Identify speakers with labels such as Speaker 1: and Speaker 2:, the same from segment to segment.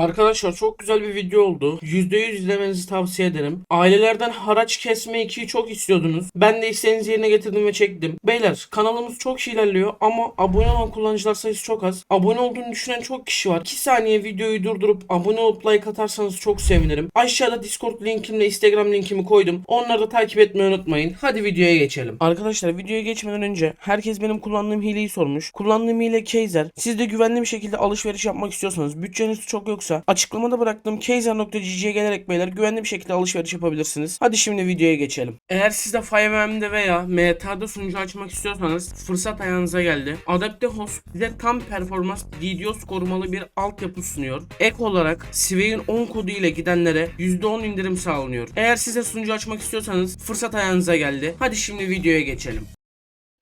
Speaker 1: Arkadaşlar çok güzel bir video oldu. %100 izlemenizi tavsiye ederim. Ailelerden haraç kesme 2'yi çok istiyordunuz. Ben de isteğinizi yerine getirdim ve çektim. Beyler kanalımız çok ilerliyor ama abone olan kullanıcılar sayısı çok az. Abone olduğunu düşünen çok kişi var. 2 saniye videoyu durdurup abone olup like atarsanız çok sevinirim. Aşağıda Discord linkimle Instagram linkimi koydum. Onları da takip etmeyi unutmayın. Hadi videoya geçelim. Arkadaşlar videoya geçmeden önce herkes benim kullandığım hileyi sormuş. Kullandığım hile Kaiser. Siz de güvenli bir şekilde alışveriş yapmak istiyorsanız, bütçeniz çok yoksa açıklamada bıraktığım kaiser.gg'ye gelerek beyler güvenli bir şekilde alışveriş yapabilirsiniz. Hadi şimdi videoya geçelim. Eğer siz de 5M'de veya MTA'da sunucu açmak istiyorsanız fırsat ayağınıza geldi. Adapte Host size tam performans DDoS korumalı bir altyapı sunuyor. Ek olarak Sway'in 10 kodu ile gidenlere %10 indirim sağlanıyor. Eğer size sunucu açmak istiyorsanız fırsat ayağınıza geldi. Hadi şimdi videoya geçelim.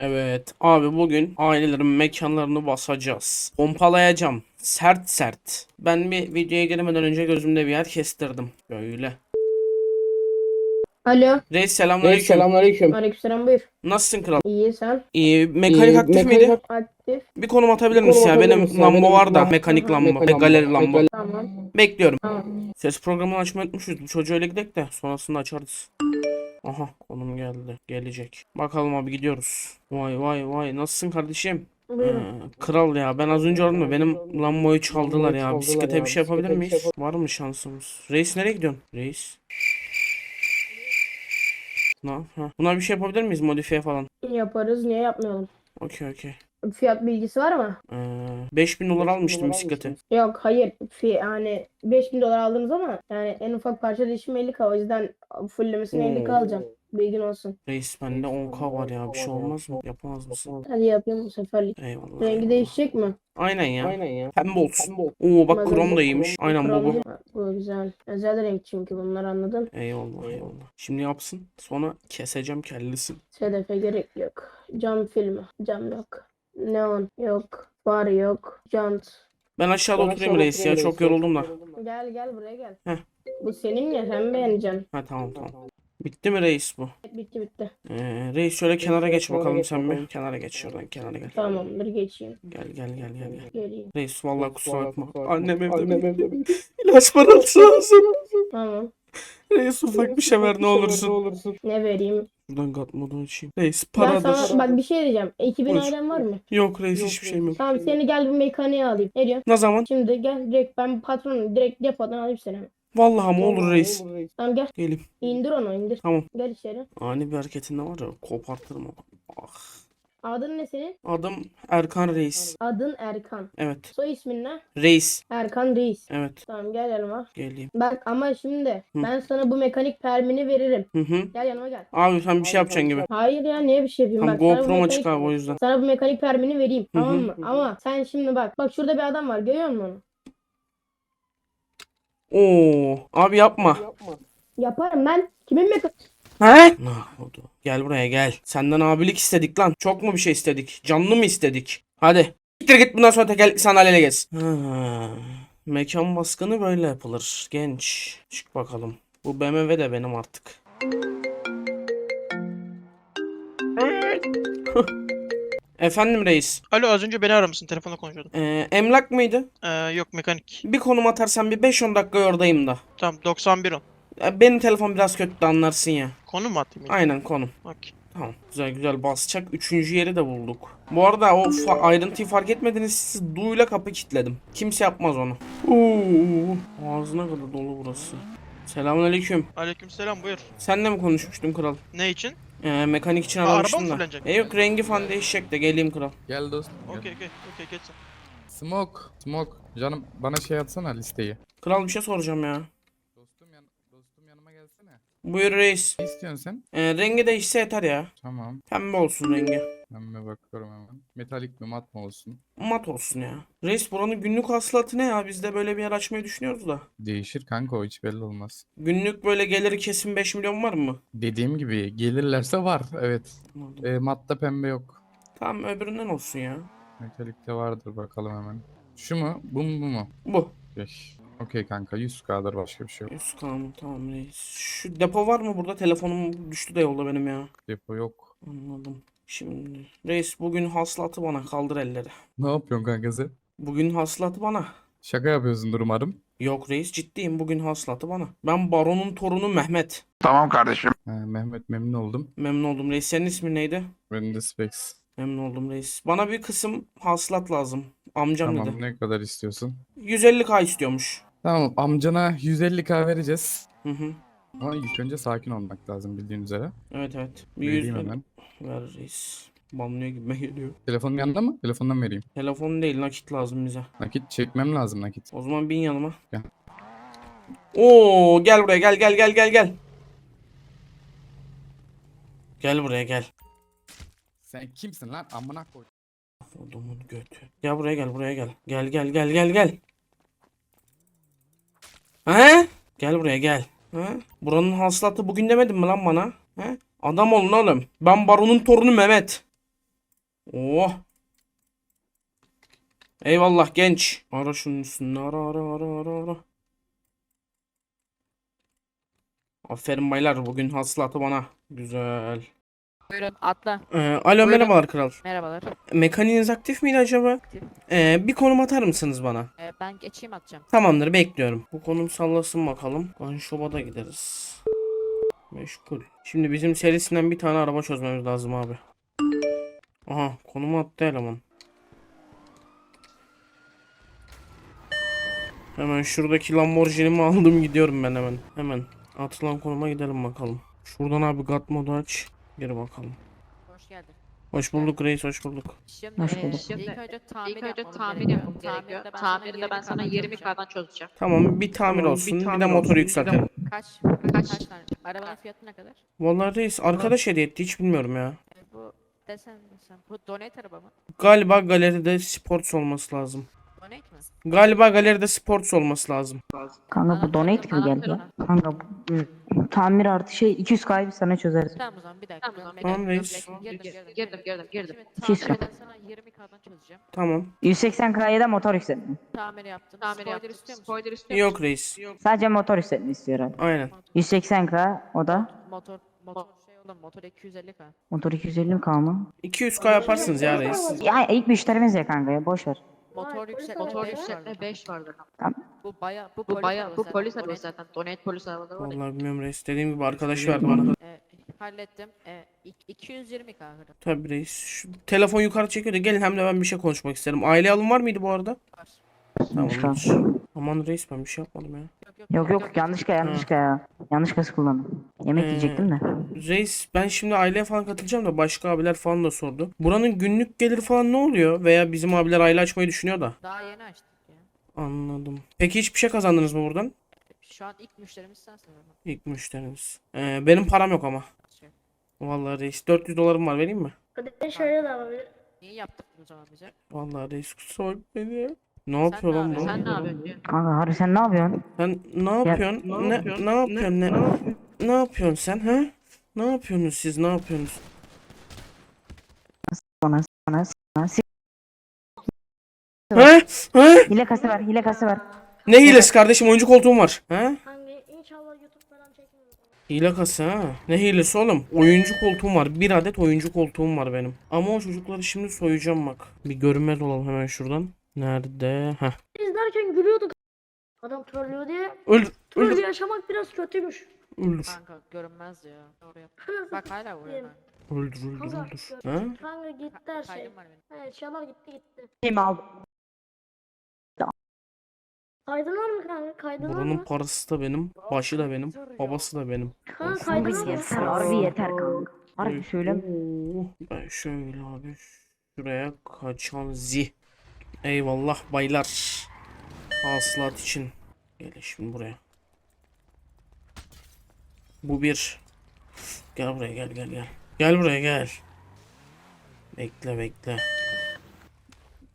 Speaker 1: Evet abi bugün ailelerin mekanlarını basacağız. Pompalayacağım. Sert sert. Ben bir videoya girmeden önce gözümde bir yer kestirdim. Böyle.
Speaker 2: Alo.
Speaker 1: Reis selamünaleyküm.
Speaker 3: Selamünaleyküm.
Speaker 2: Aleykümselam buyur.
Speaker 1: Nasılsın kral?
Speaker 2: İyi sen.
Speaker 1: İyi, mekanik
Speaker 3: İyi,
Speaker 1: aktif
Speaker 3: mekanik
Speaker 1: miydi?
Speaker 3: ak-
Speaker 2: Aktif.
Speaker 1: Bir konum atabilir misin ya? Benim
Speaker 3: ya?
Speaker 1: lamba
Speaker 3: Benim
Speaker 1: var da
Speaker 3: lamba-
Speaker 1: mekanik lamba.
Speaker 3: Mekanik
Speaker 1: ve galeri
Speaker 3: lamba.
Speaker 1: lamba.
Speaker 2: Tamam.
Speaker 1: Bekliyorum.
Speaker 2: Tamam.
Speaker 1: Ses programını açmayı unutmuşuz. Bu çocuğu öyle gidelim de sonrasında açarız. Aha konum geldi. Gelecek. Bakalım abi gidiyoruz. Vay vay vay. Nasılsın kardeşim? Ee, kral ya ben az önce aradım da benim lambayı çaldılar ya.
Speaker 3: çaldılar
Speaker 1: Bisiklete bir şey yapabilir miyiz?
Speaker 3: şey
Speaker 1: Var mı şansımız? Reis nereye gidiyorsun? Reis. Ne? Ha. Buna bir şey yapabilir miyiz? Modifiye falan.
Speaker 2: Yaparız. Niye yapmayalım?
Speaker 1: Okey okey.
Speaker 2: Fiyat bilgisi var mı?
Speaker 1: Ee, 5000 dolar
Speaker 3: 5000
Speaker 1: almıştım
Speaker 3: almıştım.
Speaker 2: Yok hayır. Fi yani 5000 dolar aldınız ama yani en ufak parça değişimi 50k. O yüzden fulllemesini 50k alacağım. Bilgin olsun.
Speaker 1: Reis bende 10k var ya. Bir şey olmaz mı? Yapamaz mısın?
Speaker 2: Hadi yapayım bu seferlik.
Speaker 1: Eyvallah.
Speaker 2: Rengi değişecek mi?
Speaker 1: Aynen ya.
Speaker 3: Aynen ya.
Speaker 1: Pembe olsun. Oo bak krom da iyiymiş. Aynen bu bu.
Speaker 2: Bu güzel. Özel renk çünkü bunlar anladın.
Speaker 1: Eyvallah eyvallah. Şimdi yapsın. Sonra keseceğim kellesi.
Speaker 2: Sedefe gerek yok. Cam filmi. Cam yok. Neon yok. Far yok. Jant.
Speaker 1: Ben aşağıda
Speaker 3: Ben
Speaker 1: oturayım reis ya. Çok yoruldum da.
Speaker 2: Gel gel buraya gel.
Speaker 1: Heh.
Speaker 2: Bu senin ya sen beğeneceksin.
Speaker 1: Ha tamam tamam. Bitti mi reis bu?
Speaker 2: Bitti bitti.
Speaker 1: Ee, reis şöyle kenara geç bakalım
Speaker 3: geç
Speaker 1: sen bir. Kenara geç şuradan kenara gel.
Speaker 2: Tamamdır geçeyim.
Speaker 1: Gel gel gel gel gel.
Speaker 2: Geleyim.
Speaker 1: Reis vallahi kusura bakma. Annem evde
Speaker 3: Annem evde
Speaker 1: İlaç parası lazım.
Speaker 2: Tamam.
Speaker 1: Reis ufak bir şey ver ne olursun.
Speaker 2: Ne vereyim?
Speaker 1: Buradan kat modunu açayım. Reis
Speaker 2: Ben
Speaker 1: paradır.
Speaker 2: sana bak bir şey diyeceğim. Ekibin
Speaker 1: Buyur.
Speaker 2: ailen var mı?
Speaker 1: Yok reis
Speaker 3: Yok,
Speaker 1: hiçbir şeyim yok.
Speaker 2: Tamam seni gel bir mekaniğe alayım. Ne diyorsun?
Speaker 1: Ne zaman?
Speaker 2: Şimdi gel direkt ben patronum. Direkt depodan alayım seni.
Speaker 1: Vallahi mı olur reis.
Speaker 2: Tamam gel.
Speaker 1: Gelin.
Speaker 2: İndir onu indir.
Speaker 1: Tamam.
Speaker 2: Gel içeri.
Speaker 1: Ani bir hareketinde var ya kopartırım ama. Ah.
Speaker 2: Adın ne senin?
Speaker 1: Adım Erkan Reis.
Speaker 2: Adın Erkan.
Speaker 1: Evet.
Speaker 2: Soy ismin ne?
Speaker 1: Reis.
Speaker 2: Erkan Reis.
Speaker 1: Evet.
Speaker 2: Tamam gel yanıma.
Speaker 1: Geleyim.
Speaker 2: Bak ama şimdi
Speaker 1: Hı.
Speaker 2: ben sana bu mekanik permini veririm.
Speaker 1: Hı hı.
Speaker 2: Gel yanıma gel.
Speaker 1: Abi sen bir şey yapacaksın gibi.
Speaker 2: Hayır ya niye bir şey yapayım?
Speaker 1: Tam
Speaker 2: Bak, sana bu
Speaker 1: GoPro'm açık
Speaker 2: mekanik-
Speaker 1: abi o yüzden.
Speaker 2: Sana bu mekanik permini vereyim.
Speaker 1: Hı hı.
Speaker 2: Tamam mı? Ama sen şimdi bak. Bak şurada bir adam var. Görüyor musun onu?
Speaker 1: Oo. Abi yapma.
Speaker 3: Yapma.
Speaker 2: Yaparım ben. Kimin mekanik?
Speaker 1: He? Gel buraya gel. Senden abilik istedik lan. Çok mu bir şey istedik? Canlı mı istedik? Hadi. Gittir git bundan sonra tekerlekli sandalyeyle gez. Ha. Mekan baskını böyle yapılır. Genç. Çık bakalım. Bu BMW de benim artık. Efendim reis.
Speaker 4: Alo az önce beni aramışsın telefonla konuşuyordum.
Speaker 1: Ee, emlak mıydı?
Speaker 4: Ee, yok mekanik.
Speaker 1: Bir konum atarsan bir 5-10 dakika oradayım da.
Speaker 4: Tamam 91 on.
Speaker 1: Ya Benim telefon biraz kötü de anlarsın ya.
Speaker 4: Konu mu atayım?
Speaker 1: Aynen konum.
Speaker 4: Okey.
Speaker 1: Tamam güzel güzel basacak. Üçüncü yeri de bulduk. Bu arada o fa- ayrıntıyı fark etmediniz siz duyla kapı kilitledim. Kimse yapmaz onu. Oo, ağzına kadar dolu burası. Selamünaleyküm.
Speaker 4: Aleykümselam buyur.
Speaker 1: Senle mi konuşmuştum kral?
Speaker 4: Ne için?
Speaker 1: Ee, mekanik için aramıştım
Speaker 4: mı
Speaker 1: da. E yok rengi falan değişecek de geleyim kral.
Speaker 5: Gel dostum.
Speaker 4: Okey okey okey geç sen.
Speaker 5: Smoke. Smoke. Canım bana şey atsana listeyi.
Speaker 1: Kral bir şey soracağım ya.
Speaker 5: Dostum yan dostum yanıma gelsene.
Speaker 1: Buyur reis.
Speaker 5: Ne istiyorsun sen?
Speaker 1: Ee, rengi değişse yeter ya.
Speaker 5: Tamam.
Speaker 1: Pembe olsun rengi.
Speaker 5: Bir bakıyorum hemen. Metalik mi mat mı olsun?
Speaker 1: Mat olsun ya. Reis buranın günlük hasılatı ne ya? Biz de böyle bir yer açmayı düşünüyoruz da.
Speaker 5: Değişir kanka o hiç belli olmaz.
Speaker 1: Günlük böyle geliri kesin 5 milyon var mı?
Speaker 5: Dediğim gibi gelirlerse var evet.
Speaker 1: Anladım.
Speaker 5: E, matta pembe yok.
Speaker 1: Tamam öbüründen olsun ya.
Speaker 5: Metalikte vardır bakalım hemen. Şu mu? Bu mu bu mu?
Speaker 1: Bu.
Speaker 5: Okey kanka 100k'dır başka bir şey yok.
Speaker 1: 100 tamam tamam reis. Şu depo var mı burada? Telefonum düştü de yolda benim ya.
Speaker 5: Depo yok.
Speaker 1: Anladım. Şimdi reis bugün hasılatı bana kaldır elleri.
Speaker 5: Ne yapıyorsun kanka sen?
Speaker 1: Bugün hasılatı bana.
Speaker 5: Şaka yapıyorsundur umarım.
Speaker 1: Yok reis ciddiyim bugün hasılatı bana. Ben baronun torunu Mehmet.
Speaker 3: Tamam kardeşim.
Speaker 5: Ha, Mehmet memnun oldum.
Speaker 1: Memnun oldum reis. Senin ismin neydi?
Speaker 5: Benim de Specs.
Speaker 1: Memnun oldum reis. Bana bir kısım hasılat lazım. Amcam
Speaker 5: Tamam
Speaker 1: dedi.
Speaker 5: ne kadar istiyorsun?
Speaker 1: 150k istiyormuş.
Speaker 5: Tamam amcana 150k vereceğiz.
Speaker 1: Hı hı.
Speaker 5: Ama ilk önce sakin olmak lazım bildiğin üzere.
Speaker 1: Evet evet. Bir
Speaker 5: Vereyim
Speaker 1: 100
Speaker 5: hemen.
Speaker 1: ver reis. Banlıyor gibime geliyor.
Speaker 5: Telefonun yanında mı? Telefondan vereyim.
Speaker 1: Telefon değil nakit lazım bize.
Speaker 5: Nakit çekmem lazım nakit.
Speaker 1: O zaman bin yanıma.
Speaker 5: Gel.
Speaker 1: Oo gel buraya gel gel gel gel gel. Gel buraya gel.
Speaker 5: Sen kimsin lan? Amına koy.
Speaker 1: Odumun götü. Gel buraya gel buraya gel. Gel gel gel gel gel. He? Gel buraya gel. He? Buranın hasılatı bugün demedin mi lan bana? He? Adam olun oğlum. Ben baronun torunu Mehmet. Oh. Eyvallah genç. Ara şunun üstünde ara ara ara ara ara. Aferin baylar bugün hasılatı bana. Güzel.
Speaker 6: Buyurun atla.
Speaker 1: Ee, alo merhabalar kral.
Speaker 6: Merhabalar.
Speaker 1: Mekaniğiniz aktif miydi acaba?
Speaker 6: Aktif.
Speaker 1: Ee, bir konum atar mısınız bana?
Speaker 6: Ee, ben geçeyim atacağım.
Speaker 1: Tamamdır bekliyorum. Bu konum sallasın bakalım. Gunshop'a da gideriz. Meşgul. Şimdi bizim serisinden bir tane araba çözmemiz lazım abi. Aha konumu attı eleman. Hemen şuradaki Lamborghini'mi aldım gidiyorum ben hemen. Hemen atılan konuma gidelim bakalım. Şuradan abi God modu aç. Gir bakalım.
Speaker 6: Hoş geldin.
Speaker 1: Hoş bulduk reis hoş bulduk.
Speaker 6: Şimdi,
Speaker 7: Hoş bulduk.
Speaker 6: ilk önce tamir
Speaker 7: İlk önce tamir yapmamız gerekiyor.
Speaker 6: Tamirde ben
Speaker 7: Tamirde ben sana 20
Speaker 6: çözeceğim.
Speaker 7: K'dan çözeceğim.
Speaker 1: Tamam bir tamir olsun bir, de motoru yükseltelim.
Speaker 6: Kaç? Kaç tane? Arabanın fiyatı ne kadar?
Speaker 1: Vallahi reis arkadaş hediye etti hiç bilmiyorum ya.
Speaker 6: E, bu desen desen. Bu donate araba mı?
Speaker 1: Galiba galeride sports olması lazım.
Speaker 6: Donate mi?
Speaker 1: Galiba galeride sports olması lazım.
Speaker 7: Kanka bu donate mi geldi? Kanka bu tamir artı şey 200 K'yı biz sana çözeriz.
Speaker 6: Tamam o zaman bir dakika.
Speaker 7: Tamam,
Speaker 1: tamam reis.
Speaker 6: Girdim girdim.
Speaker 7: Girdim girdim girdim.
Speaker 6: Şimdi
Speaker 7: Çiz
Speaker 6: tamirde ben sana 20 K'dan çözeceğim.
Speaker 1: Tamam.
Speaker 7: 180 K'ya da motor yükseltme.
Speaker 6: Tamir yaptım.
Speaker 7: Tamir
Speaker 6: Spoiler
Speaker 7: yaptım.
Speaker 6: istiyor musun?
Speaker 7: Spoiler istiyor
Speaker 1: Yok reis.
Speaker 7: Sadece motor yükseltme istiyor abi.
Speaker 1: Aynen.
Speaker 7: 180 K o da
Speaker 6: Motor motor şey oğlum motor 250 K.
Speaker 7: motor 250 K mı?
Speaker 1: 200k yaparsınız ya reis.
Speaker 7: Ya ilk müşterimiz ya kanka ya boş ver.
Speaker 6: Motor yükseltme
Speaker 2: arabası.
Speaker 6: 5
Speaker 2: Motor
Speaker 6: vardı.
Speaker 7: 5 vardı.
Speaker 6: Bu baya bu,
Speaker 7: Bu
Speaker 6: polis
Speaker 7: baya
Speaker 6: arabası
Speaker 7: bu
Speaker 6: zaten,
Speaker 7: polis
Speaker 6: donate-
Speaker 7: arabası zaten. Donate polis arabaları var ya.
Speaker 1: Vallahi bilmiyorum reis. Dediğim gibi arkadaş verdi bana.
Speaker 6: E, hallettim. E, ik- 220 k kadar
Speaker 1: Tabii reis. Şu telefon yukarı çekiyor da gelin hem de ben bir şey konuşmak isterim. Aile alım var mıydı bu arada?
Speaker 6: var.
Speaker 1: Tamamdır. Aman reis ben bir şey yapmadım ya.
Speaker 7: Yok yok yanlış K yanlış K ya. Yanlış K'sı kullandım. Yemek
Speaker 1: Ee,
Speaker 7: yiyecektim de.
Speaker 1: Reis ben şimdi aileye falan katılacağım da başka abiler falan da sordu. Buranın günlük geliri falan ne oluyor? Veya bizim abiler aile açmayı düşünüyor da.
Speaker 6: Daha yeni açtık ya.
Speaker 1: Anladım. Peki hiçbir şey kazandınız mı buradan?
Speaker 6: Şu an ilk müşterimiz sensin.
Speaker 1: İlk müşteriniz. Ee, benim param yok ama.
Speaker 6: Şey,
Speaker 1: Vallahi reis 400 dolarım var vereyim mi?
Speaker 2: Hadi şöyle de alabilir.
Speaker 6: Niye yaptık o zaman bize?
Speaker 1: Vallahi reis kusura bakmayın ya. Ne yapıyor lan bu?
Speaker 6: yapıyorsun?
Speaker 7: Sen ne yapıyorsun? Kanka harbi sen ne yapıyorsun?
Speaker 1: Sen ne yapıyorsun? Ne, ne yapıyorsun? Ne, ne yapıyorsun sen ha? Ne yapıyorsunuz siz? Ne yapıyorsunuz?
Speaker 7: Bana sana sana. si-
Speaker 1: Ha? Ha?
Speaker 7: Hile kası var hile kası var.
Speaker 1: Ne hilesi kardeşim? Oyuncu koltuğum var. Ha?
Speaker 2: Hangi inşallah YouTube falan çekmiyor.
Speaker 1: Hile kası ha. Ne hilesi oğlum? Oyuncu koltuğum var. Bir adet oyuncu koltuğum var benim. Ama o çocukları şimdi soyacağım bak. Bir görünmez olalım hemen şuradan. Nerede? Heh.
Speaker 2: İzlerken gülüyorduk. Adam trollüyor diye.
Speaker 1: Öldür.
Speaker 2: Troll
Speaker 1: Öldür.
Speaker 2: yaşamak biraz kötüymüş.
Speaker 1: Öldür.
Speaker 6: Kanka görünmez ya. Doğru yap. Bak hala vuruyor kanka.
Speaker 1: Öldür. Öldür.
Speaker 2: Kanka,
Speaker 1: Öldür. Ha?
Speaker 2: kanka gitti her şey.
Speaker 6: Kaydım var benim.
Speaker 2: Evet eşyalar gitti gitti.
Speaker 7: Kim aldı?
Speaker 2: Kaydın var mı kanka? Kaydın var
Speaker 1: Buranın
Speaker 2: mı?
Speaker 1: parası da benim. Başı da benim. Babası da benim.
Speaker 2: Kanka kaydın var
Speaker 7: Kanka
Speaker 2: mı?
Speaker 7: yeter harbi yeter kanka. Harbi söyleme.
Speaker 1: Oo, Ben şöyle abi şuraya kaçan zi. Eyvallah baylar. Hasılat için. Gel şimdi buraya. Bu bir. Gel buraya gel gel gel. Gel buraya gel. Bekle bekle.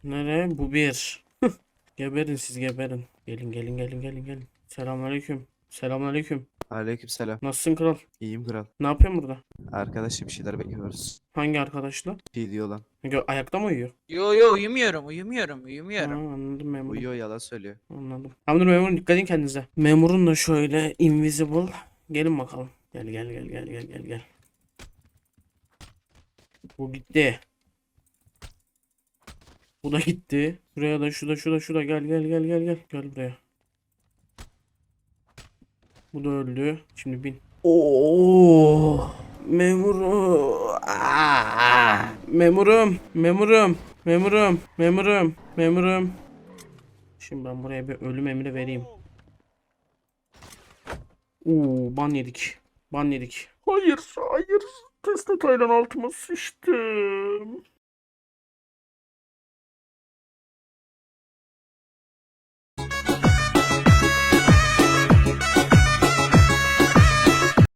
Speaker 1: Nereye? Bu bir. Geberin siz geberin. Gelin gelin gelin gelin gelin. Selamünaleyküm. Selamünaleyküm.
Speaker 8: Aleykümselam.
Speaker 1: Nasılsın kral?
Speaker 8: İyiyim kral.
Speaker 1: Ne yapıyorsun burada?
Speaker 8: Arkadaşım bir şeyler bekliyoruz.
Speaker 1: Hangi arkadaşla?
Speaker 8: Fili olan.
Speaker 1: Gö- Ayakta mı uyuyor?
Speaker 9: Yo yo uyumuyorum uyumuyorum
Speaker 1: Ha,
Speaker 9: uyumuyorum.
Speaker 1: anladım memurum.
Speaker 8: Uyuyor yalan söylüyor.
Speaker 1: Anladım. Tamamdır memurum dikkat edin kendinize. Memurun da şöyle invisible. Gelin bakalım. Gel gel gel gel gel gel gel. Bu gitti. Bu da gitti. Buraya da şu da şu da şu da gel gel gel gel gel. Gel buraya. Bu da öldü. Şimdi bin. Oo. Memuru. Aa! Memurum. Memurum. Memurum. Memurum. Memurum. Şimdi ben buraya bir ölüm emri vereyim. Oo, ban yedik. Ban yedik. Hayır, hayır. Tesla Taylan altıma sıçtım.